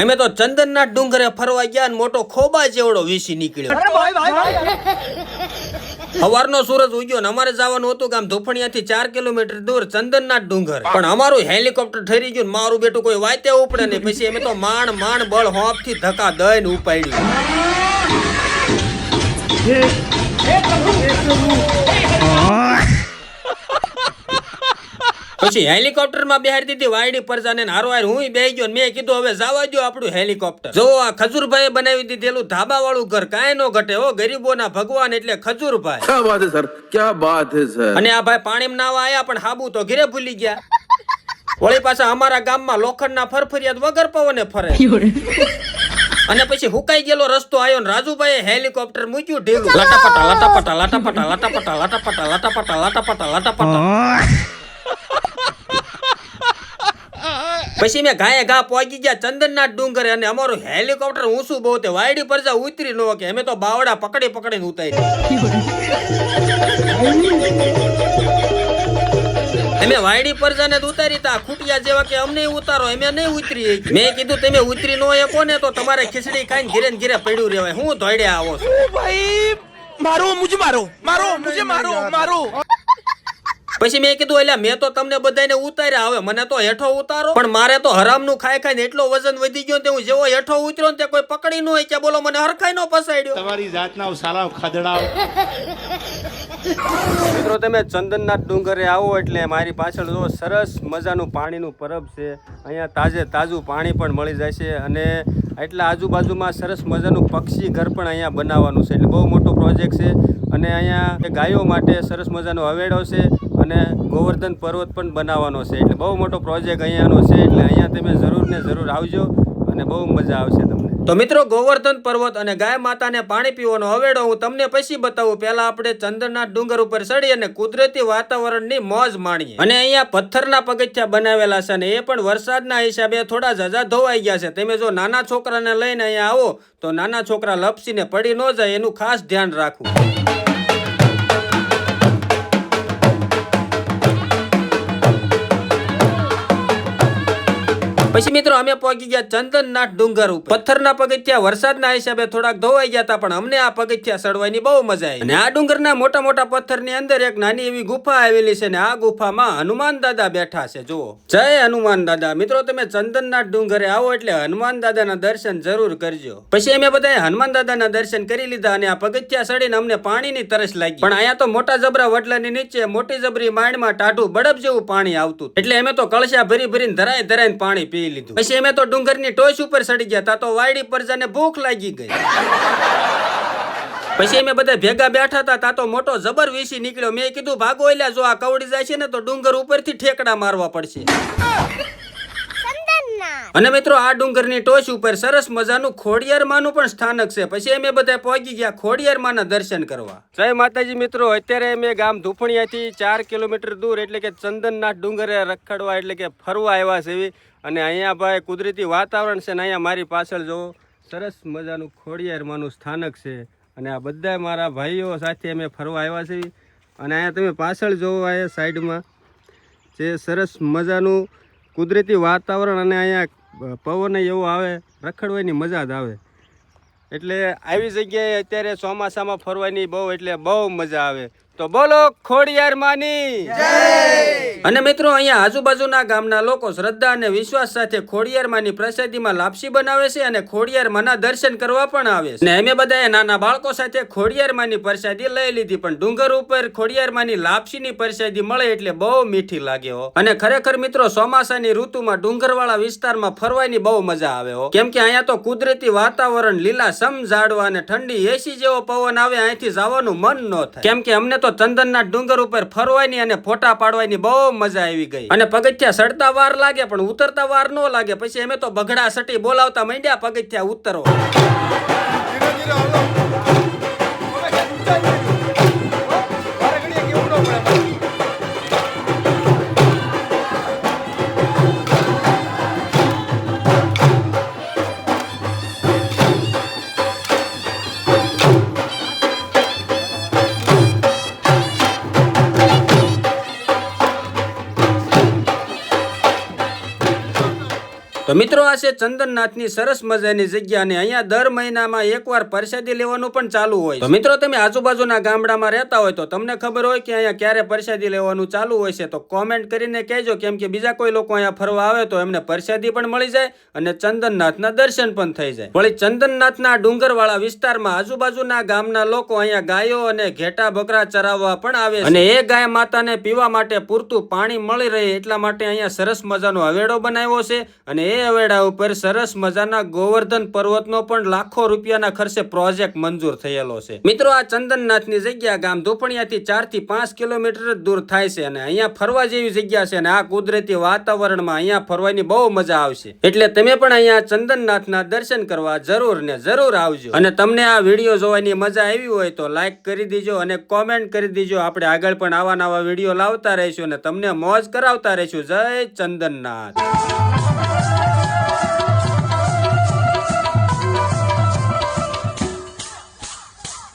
અમે તો ચંદનના ડુંગરે ફરવા ગયા ને મોટો ખોબા જેવડો વીસી નીકળ્યો. સવારનો સૂરજ ઉગ્યો ને અમારે જવાનું હતું ગામ ધોફણિયાથી ચાર કિલોમીટર દૂર ચંદનના ડુંગર. પણ અમારું હેલિકોપ્ટર ઠરી ગયું ને મારું બેટું કોઈ વાતે ઉપડે નહીં. પછી અમે તો માણ માણ બળ હોંફથી થી ધક્કા દઈને ઉપાડ્યું. પછી હેલિકોપ્ટરમાં બેહાડી દીધી વાયડી પરજાને હારવાર હું બે ગયો મેં કીધું હવે જવા દો આપણું હેલિકોપ્ટર. જો આ ખજુરભાઈ બનાવી દીધેલું ધાબા વાળું ઘર કાંઈ નો ઘટે હો ગરીબોના ભગવાન એટલે ખજુરભાઈ. ક્યાં વાત હે સર? ક્યાં વાત હે સર? અને આ ભાઈ પાણીમાં નાવા આયા પણ હાબુ તો ઘરે ભૂલી ગયા. વળી પાછા અમારા ગામમાં લોખંડના ફરફરિયાત વગર પવને ફરે. અને પછી હુકાઈ ગયેલો રસ્તો આવ્યો ને રાજુભાઈ હેલિકોપ્ટર મૂક્યું ઢીલું. લાટાપટા લાટાપટા લાટાપટા લાટાપટા લાટાપટા લાટાપટા લાટાપટા લાટાપટા. પછી મેં ઘાએ ઘા પહોંચી ગયા ચંદનનાથ ડુંગર અને અમારું હેલિકોપ્ટર ઊંચું બહુ તે વાયડી પર જા ઉતરી ન કે અમે તો બાવડા પકડી પકડીને ઉતારી અમે વાયડી પર જાને ઉતારી તા, ખૂટિયા જેવા કે અમને ઉતારો, અમે નહીં ઉતરી મેં કીધું, તમે ઉતરી ન એ કોને, તો તમારે ખીચડી ખાઈને ઘીરે ઘીરે પડ્યું રહેવાય. હું ધોડ્યા આવો છું. ભાઈ, મારો, મુજે મારો મારો, મુજે મારો મારો. પછી મેં કીધું એટલે મેં તો તમને બધાને ઉતાર્યા. હવે મને તો હેઠો ઉતારો. પણ મારે તો હરામનું ખાઈ ખાઈને એટલો વજન વધી ગયો તે હું જેવો હેઠો ઉતર્યો ને તે કોઈ પકડી ન હોય કે બોલો મને હરખાઈ નો પસાડ્યો. તમારી જાતના સાલા ખદડાવ મિત્રો તમે ચંદનના ડુંગરે આવો એટલે મારી પાછળ જો સરસ મજાનું પાણીનું પરબ છે. અહીંયા તાજે તાજું પાણી પણ મળી જાય છે અને એટલા આજુબાજુમાં સરસ મજાનું પક્ષી ઘર પણ અહીંયા બનાવવાનું છે. એટલે બહુ મોટો પ્રોજેક્ટ છે અને અહીંયા ગાયો માટે સરસ મજાનો હવેડો છે. અને ગોવર્ધન પર્વત પણ બનાવવાનો છે. એટલે બહુ મોટો પ્રોજેક્ટ અહીંયાનો છે. એટલે અહીંયા તમે જરૂર ને જરૂર આવજો અને બહુ મજા આવશે તમને. તો મિત્રો, ગોવર્ધન પર્વત અને ગાય માતાને પાણી પીવાનો હવેડો હું તમને પછી બતાવું. પહેલા આપણે ચંદનના ડુંગર ઉપર ચડી અને કુદરતી વાતાવરણની મોજ માણીએ. અને અહીંયા પથ્થરના પગથિયા બનાવેલા છે અને એ પણ વરસાદના હિસાબે થોડા ઝાઝા ધોવાઈ ગયા છે. તમે જો નાના છોકરાને લઈને અહીંયા આવો, તો નાના છોકરા લપસીને પડી ન જાય, એનું ખાસ ધ્યાન રાખવું. પછી મિત્રો અમે પહોંચી ગયા ચંદનનાથ ડુંગર ઉપર. પથ્થરના પગથિયા વરસાદના હિસાબે થોડાક ધોવાઈ ગયા હતા, પણ અમને આ પગથિયા સડવાની બહુ મજા આવી. અને આ ડુંગરના મોટા મોટા પથ્થરની અંદર એક નાની એવી ગુફા આવેલી છે ને આ ગુફામાં હનુમાન દાદા બેઠા છે, જુઓ. જય હનુમાન દાદા. મિત્રો, તમે ચંદનનાથ ડુંગરે આવો એટલે હનુમાન દાદાના દર્શન જરૂર કરજો. પછી અમે બધાએ હનુમાન દાદાના દર્શન કરી લીધા અને આ પગથિયા ચડીને અમને પાણીની તરસ લાગી. પણ અહીંયા તો મોટા જબરા વડલાની નીચે મોટી જબરી માંડમાં ટાઢું બળબ જેવું પાણી આવતું એટલે અમે તો કળશા ભરી ભરીને ધરાય ધરાઈને પાણી પી લીધું. પછી અમે તો ડુંગરની ટોચ ઉપર ચડી ગયા, તા તો વાયડી પર જાને ભૂખ લાગી ગઈ. પછી અમે બધા ભેગા બેઠા હતા તા તો મોટો જબર વીસી નીકળ્યો. મેં કીધું, ભાગો એટલે જો આ કવડી જાય છે ને, તો ડુંગર ઉપરથી ઠેકડા મારવા પડશે. અને મિત્રો, આ ડુંગરની ટોચ ઉપર સરસ મજાનું ખોડિયારમાંનું પણ સ્થાનક છે. પછી અમે બધા પહોંચી ગયા ખોડિયારમાંના દર્શન કરવા. જય માતાજી મિત્રો, અત્યારે અમે ગામ ધુફણિયાથી ચાર કિલોમીટર દૂર, એટલે કે ચંદનના ડુંગરે રખડવા, એટલે કે ફરવા આવ્યા છે અને અહીંયા ભાઈ કુદરતી વાતાવરણ છે ને અહીંયા મારી પાછળ જો સરસ મજાનું ખોડિયારમાંનું સ્થાનક છે. અને આ બધા મારા ભાઈઓ સાથે અમે ફરવા આવ્યા છીએ. અને અહીંયા તમે પાછળ જોવો અહીંયા સાઈડમાં. જે સરસ મજાનું કુદરતી વાતાવરણ અને અહીંયા પવન એવો આવે, રખડવાની મજા જ આવે. એટલે આવી જગ્યાએ અત્યારે ચોમાસામાં ફરવાની બહુ, એટલે બહુ મજા આવે. તો બોલો ખોડિયાર માની. અને મિત્રો અહીંયા આજુબાજુના ગામના લોકો શ્રદ્ધા અને વિશ્વાસ સાથે ખોડિયાર માની પ્રસાદીમાં લાપસી બનાવે છે અને ખોડિયાર માના દર્શન કરવા પણ આવે છે. અને અમે બધાએ નાના બાળકો સાથે ખોડિયાર માની પ્રસાદી લઈ લીધી પણ ડુંગર ઉપર ખોડિયાર માની લાપસીની પ્રસાદી મળે એટલે બહુ મીઠી લાગે હો. અને ખરેખર મિત્રો ચોમાસાની ઋતુમાં ડુંગરવાળા વિસ્તારમાં ફરવાની બહુ મજા આવે હો. કેમ કે અહીંયા તો કુદરતી વાતાવરણ લીલા સમ ઝાડવા અને ઠંડી એસી જેવો પવન આવે અહીંથી જવાનું મન ન થાય. કેમ કે અમને તો ચંદનના ડુંગર ઉપર ફરવાની અને ફોટા પાડવાની બહુ મજા આવી ગઈ. અને પગથિયા સડતા વાર લાગે, પણ ઉતરતા વાર ન લાગે. પછી અમે તો બગડા સટી બોલાવતા માંડ્યા પગથિયા ઉતરવા તો મિત્રો આ છે ચંદનનાથની સરસ મજાની જગ્યા અને અહીંયા દર મહિનામાં એકવાર પ્રસાદી લેવાનું પણ ચાલુ હોય તો મિત્રો તમે આજુબાજુના ગામડામાં રહેતા હોય તો તમને ખબર હોય કે અહીંયા ક્યારે પ્રસાદી લેવાનું ચાલુ હોય છે. તો કોમેન્ટ કરીને કહેજો કેમ કે બીજા કોઈ લોકો અહીંયા ફરવા આવે તો એમને પ્રસાદી પણ મળી જાય અને ચંદનનાથના દર્શન પણ થઈ જાય. વળી ચંદનનાથના ડુંગરવાળા વિસ્તારમાં આજુબાજુના ગામના લોકો અહીંયા ગાયો અને ઘેટા બકરા ચરાવવા પણ આવે અને એ ગાય માતાને પીવા માટે પૂરતું પાણી મળી રહે એટલા માટે અહીંયા સરસ મજાનો હવેડો બનાવ્યો છે અને એ હવેડા ઉપર સરસ મજાના ગોવર્ધન પર્વતનો પણ લાખો રૂપિયાના ખર્ચે પ્રોજેક્ટ મંજૂર થયેલો છે. મિત્રો, આ ચંદનનાથની જગ્યા ગામ ધોપણિયાથી ચારથી પાંચ કિલોમીટર દૂર થાય છે અને અહીંયા ફરવા જેવી જગ્યા છે અને આ કુદરતી વાતાવરણમાં અહીંયા ફરવાની બહુ મજા આવશે. એટલે તમે પણ અહીંયા ચંદનનાથના દર્શન કરવા જરૂર ને જરૂર આવજો. અને તમને આ વીડિયો જોવાની મજા આવી હોય તો લાઈક કરી દીજો અને કોમેન્ટ કરી દીજો. આપણે આગળ પણ આવા નવા વીડિયો લાવતા રહીશું અને તમને મોજ કરાવતા રહીશું. જય ચંદનનાથ.